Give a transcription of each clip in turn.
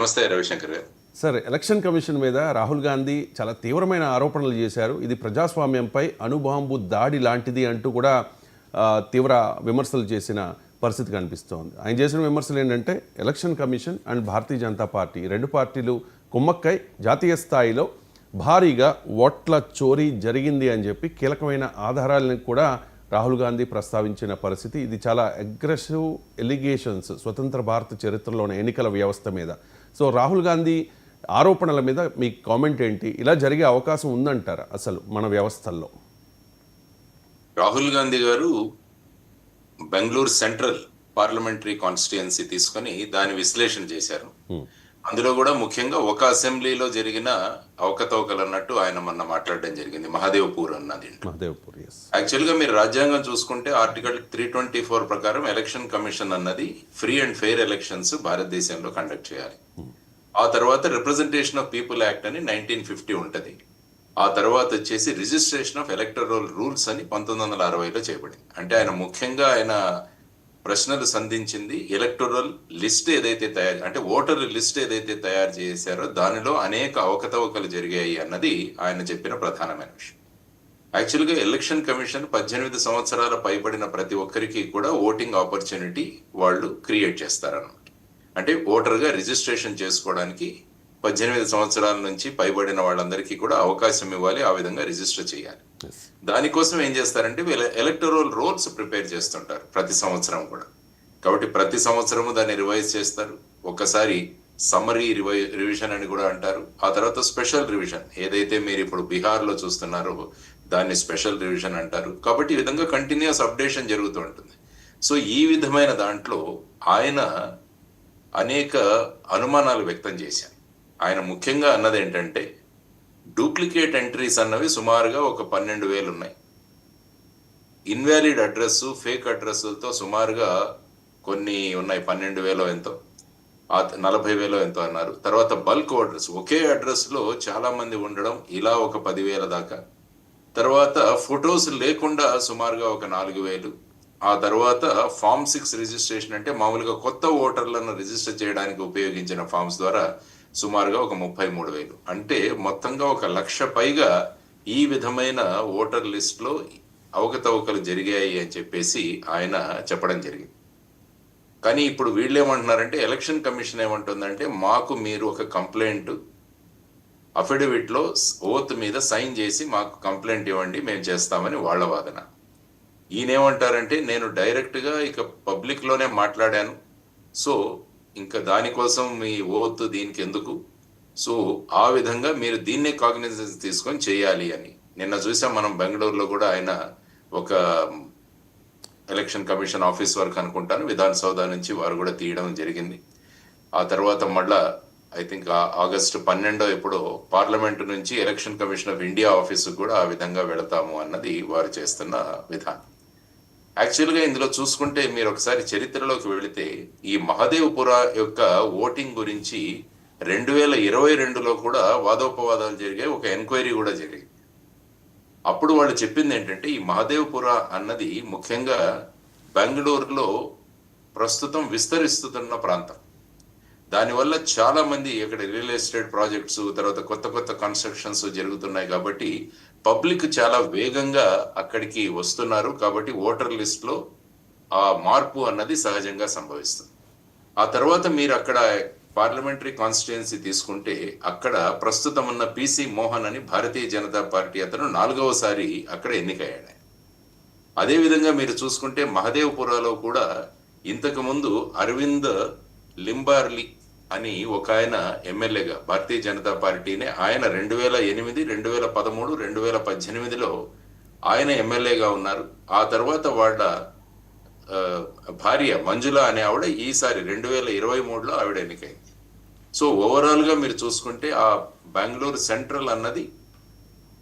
నమస్తే రవిశంకర్ గారు. Sir election commission మీద రాహుల్ గాంధీ చాలా తీవ్రమైన ఆరోపణలు చేశారు. ఇది ప్రజాస్వామ్యంపై అణుబాంబు దాడి లాంటిది అంటూ కూడా తీవ్ర విమర్శలు చేసిన పరిస్థితి కనిపిస్తోంది. ఆయన చేసిన విమర్శలు ఏంటంటే election commission and Bharatiya Janata Party రెండు పార్టీలు కుమ్మక్కై జాతీయ స్థాయిలో భారీగా ఓట్ల చోరీ జరిగింది అని చెప్పి కీలకమైన ఆధారాలను కూడా రాహుల్ గాంధీ ప్రస్తావించిన పరిస్థితి. ఇది చాలా అగ్రెసివ్ ఎలిగేషన్స్ స్వతంత్ర భారత చరిత్రలోని ఎన్నికల వ్యవస్థ మీద. సో రాహుల్ గాంధీ ఆరోపణల మీద మీ కామెంట్ ఏంటి? ఇలా జరిగే అవకాశం ఉందంటారా అసలు మన వ్యవస్థల్లో? రాహుల్ గాంధీ గారు బెంగళూరు సెంట్రల్ పార్లమెంటరీ కాన్స్టిట్యుయెన్సీ తీసుకొని దాని విశ్లేషణ చేశారు. అందులో కూడా ముఖ్యంగా ఒక అసెంబ్లీలో జరిగిన అవకతవకలు అన్నట్టు ఆయన మొన్న మాట్లాడడం జరిగింది. మహాదేవ్పూర్ అన్నది మహదేవ్పూర్ యాక్చువల్గా మీరు రాజ్యాంగం చూసుకుంటే ఆర్టికల్ త్రీ ట్వంటీ ఫోర్ ప్రకారం ఎలక్షన్ కమిషన్ అన్నది ఫ్రీ అండ్ ఫెయిర్ ఎలక్షన్స్ భారతదేశంలో కండక్ట్ చేయాలి. ఆ తర్వాత రిప్రజెంటేషన్ ఆఫ్ పీపుల్ యాక్ట్ అని నైన్టీన్ ఫిఫ్టీ ఉంటది. ఆ తర్వాత వచ్చేసి రిజిస్ట్రేషన్ ఆఫ్ ఎలక్టరల్ రూల్స్ అని పంతొమ్మిది వందల అరవైలో చేయబడింది అంటే ఆయన ముఖ్యంగా ఆయన ప్రశ్నలు సంధించింది ఎలక్టోరల్ లిస్ట్ ఏదైతే తయారు అంటే ఓటర్ల లిస్ట్ ఏదైతే తయారు చేశారో దానిలో అనేక అవకతవకలు జరిగాయి అన్నది ఆయన చెప్పిన ప్రధానమైన విషయం. యాక్చువల్గా ఎలక్షన్ కమిషన్ పద్దెనిమిది సంవత్సరాల పైబడిన ప్రతి ఒక్కరికి కూడా ఓటింగ్ ఆపర్చునిటీ వాళ్ళు క్రియేట్ చేస్తారనమాట అంటే ఓటర్గా రిజిస్ట్రేషన్ చేసుకోవడానికి పద్దెనిమిది సంవత్సరాల నుంచి పైబడిన వాళ్ళందరికీ కూడా అవకాశం ఇవ్వాలి ఆ విధంగా రిజిస్టర్ చేయాలి. దానికోసం ఏం చేస్తారంటే వీళ్ళ ఎలక్టోరల్ రోల్స్ ప్రిపేర్ చేస్తుంటారు ప్రతి సంవత్సరం కూడా. కాబట్టి ప్రతి సంవత్సరము దాన్ని రివైజ్ చేస్తారు. ఒక్కసారి సమ్మరీ రివై రివిజన్ అని కూడా అంటారు. ఆ తర్వాత స్పెషల్ రివిజన్ ఏదైతే మీరు ఇప్పుడు బీహార్లో చూస్తున్నారో దాన్ని స్పెషల్ రివిజన్ అంటారు. కాబట్టి ఈ విధంగా కంటిన్యూస్ అప్డేషన్ జరుగుతూ ఉంటుంది. సో ఈ విధమైన దాంట్లో ఆయన అనేక అనుమానాలు వ్యక్తం చేశారు. ఆయన ముఖ్యంగా అన్నది ఏంటంటే డూప్లికేట్ ఎంట్రీస్ అన్నవి సుమారుగా ఒక పన్నెండు వేలు ఉన్నాయి ఇన్వాలిడ్ అడ్రస్ ఫేక్ అడ్రస్లతో సుమారుగా కొన్ని ఉన్నాయి పన్నెండు వేలో ఎంతో. ఆ నలభై వేలో ఎంతో అన్నారు. తర్వాత బల్క్ అడ్రస్ ఒకే అడ్రస్లో చాలామంది ఉండడం ఇలా ఒక పదివేల దాకా. తర్వాత ఫొటోస్ లేకుండా సుమారుగా ఒక నాలుగు వేలు. ఆ తర్వాత ఫామ్ సిక్స్ రిజిస్ట్రేషన్ అంటే మామూలుగా కొత్త ఓటర్లను రిజిస్టర్ చేయడానికి ఉపయోగించిన ఫామ్స్ ద్వారా సుమారుగా ఒక ముప్పై మూడు వేలు. అంటే మొత్తంగా ఒక లక్ష పైగా ఈ విధమైన ఓటర్ లిస్ట్లో అవకతవకలు జరిగాయి అని చెప్పేసి ఆయన చెప్పడం జరిగింది. కానీ ఇప్పుడు వీళ్ళు ఏమంటున్నారంటే ఎలక్షన్ కమిషన్ ఏమంటుందంటే మాకు మీరు ఒక కంప్లైంట్ అఫిడవిట్లో ఓత్ మీద సైన్ చేసి మాకు కంప్లైంట్ ఇవ్వండి మేము చేస్తామని వాళ్ళ వాదన. ఈయనేమంటారంటే నేను డైరెక్ట్గా ఇక పబ్లిక్లోనే మాట్లాడాను. సో ఇంకా దానికోసం మీ ఓత్ దీనికి ఎందుకు సో ఆ విధంగా మీరు దీన్నే కాగ్నిజెన్స్ తీసుకొని చేయాలి అని. నిన్న చూసాం మనం బెంగళూరులో కూడా ఆయన ఒక ఎలక్షన్ కమిషన్ ఆఫీస్ వరకు అనుకుంటాను. విధాన సౌధ నుంచి వారు కూడా తీయడం జరిగింది. ఆ తర్వాత మళ్ళా ఐ థింక్ ఆగస్టు పన్నెండో ఎప్పుడో పార్లమెంట్ నుంచి election commission of India office కూడా ఆ విధంగా వెళతాము అన్నది వారు చేస్తున్న విధానం. యాక్చువల్గా ఇందులో చూసుకుంటే మీరు ఒకసారి చరిత్రలోకి వెళితే ఈ మహదేవ్పుర యొక్క ఓటింగ్ గురించి రెండు వేల ఇరవై రెండులో కూడా వాదోపవాదాలు జరిగాయి ఒక ఎంక్వైరీ కూడా జరిగింది. అప్పుడు వాళ్ళు చెప్పింది ఏంటంటే ఈ మహదేవ్పుర అన్నది ముఖ్యంగా బెంగళూరులో ప్రస్తుతం విస్తరిస్తున్న ప్రాంతం. దానివల్ల చాలా మంది ఇక్కడ రియల్ ఎస్టేట్ ప్రాజెక్ట్స్ తర్వాత కొత్త కొత్త కన్స్ట్రక్షన్స్ జరుగుతున్నాయి కాబట్టి పబ్లిక్ చాలా వేగంగా అక్కడికి వస్తున్నారు కాబట్టి ఓటర్ లిస్ట్లో ఆ మార్పు అన్నది సహజంగా సంభవిస్తుంది. ఆ తర్వాత మీరు అక్కడ పార్లమెంటరీ కాన్స్టిట్యుయెన్సీ తీసుకుంటే అక్కడ ప్రస్తుతం ఉన్న పిసి మోహన్ అని భారతీయ జనతా పార్టీ అతను నాలుగవసారి అక్కడ ఎన్నికయ్యాడు. అదేవిధంగా మీరు చూసుకుంటే మహదేవ్పురాలో కూడా ఇంతకుముందు అరవింద్ లింబార్లి అని ఒక ఆయన ఎమ్మెల్యేగా భారతీయ జనతా పార్టీనే ఆయన రెండు వేల ఎనిమిది రెండు వేల పదమూడు రెండు వేల పద్దెనిమిదిలో ఆయన ఎమ్మెల్యేగా ఉన్నారు. ఆ తర్వాత వాళ్ళ భార్య మంజుల అనే ఆవిడ ఈసారి రెండు వేల ఇరవై మూడులో ఆవిడ ఎన్నికైంది. సో ఓవరాల్గా మీరు చూసుకుంటే ఆ బెంగళూరు సెంట్రల్ అన్నది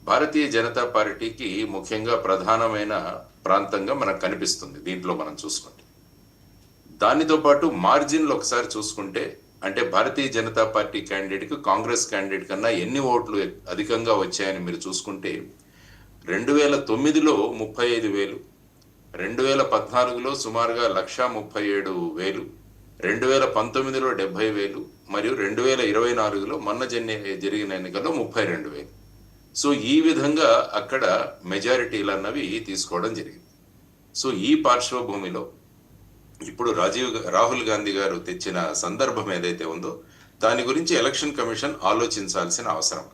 భారతీయ జనతా పార్టీకి ముఖ్యంగా ప్రధానమైన ప్రాంతంగా మనకు కనిపిస్తుంది దీంట్లో మనం చూసుకుంటే. దానితో పాటు మార్జిన్లు ఒకసారి చూసుకుంటే అంటే భారతీయ జనతా పార్టీ క్యాండిడేట్కి కాంగ్రెస్ క్యాండిడేట్ కన్నా ఎన్ని ఓట్లు అధికంగా వచ్చాయని మీరు చూసుకుంటే రెండు వేల తొమ్మిదిలో ముప్పై ఐదు వేలు రెండు వేల పద్నాలుగులో సుమారుగా లక్షా ముప్పై ఏడు వేలు రెండు వేల పంతొమ్మిదిలో డెబ్బై వేలు మరియు రెండు వేల ఇరవై నాలుగులో మొన్న జన్య జరిగిన ఎన్నికల్లో ముప్పై రెండు వేలు. సో ఈ విధంగా అక్కడ మెజారిటీలు అన్నవి తీసుకోవడం జరిగింది. సో ఈ పార్శ్వభూమిలో ఇప్పుడు రాజీవ్ రాహుల్ గాంధీ గారు తెచ్చిన సందర్భం ఏదైతే ఉందో దాని గురించి ఎలక్షన్ కమిషన్ ఆలోచించాల్సిన అవసరం.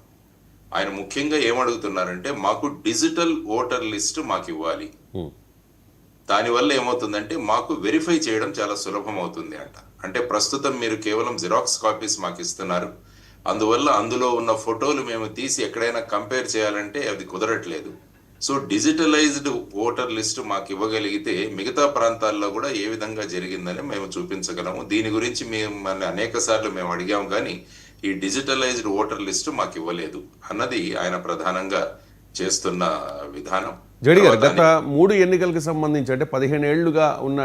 ఆయన ముఖ్యంగా ఏమడుగుతున్నారంటే మాకు డిజిటల్ ఓటర్ లిస్ట్ మాకు ఇవ్వాలి. దానివల్ల ఏమవుతుందంటే మాకు వెరిఫై చేయడం చాలా సులభం అవుతుంది అంట. అంటే ప్రస్తుతం మీరు కేవలం జిరాక్స్ కాపీస్ మాకు ఇస్తున్నారు. అందువల్ల అందులో ఉన్న ఫోటోలు మేము తీసి ఎక్కడైనా కంపేర్ చేయాలంటే అది కుదరట్లేదు. సో డిజిటలైజ్డ్ ఓటర్ లిస్ట్ మాకు ఇవ్వగలిగితే మిగతా ప్రాంతాల్లో కూడా ఏ విధంగా జరిగిందని మేము చూపించగలము. దీని గురించి మేము అనేక సార్లు మేము అడిగాము కానీ ఈ డిజిటలైజ్డ్ ఓటర్ లిస్ట్ మాకు ఇవ్వలేదు అన్నది ఆయన ప్రధానంగా చేస్తున్న విధానం. జడి గారు గత మూడు ఎన్నికలకు సంబంధించి అంటే పదిహేను ఏళ్ళుగా ఉన్న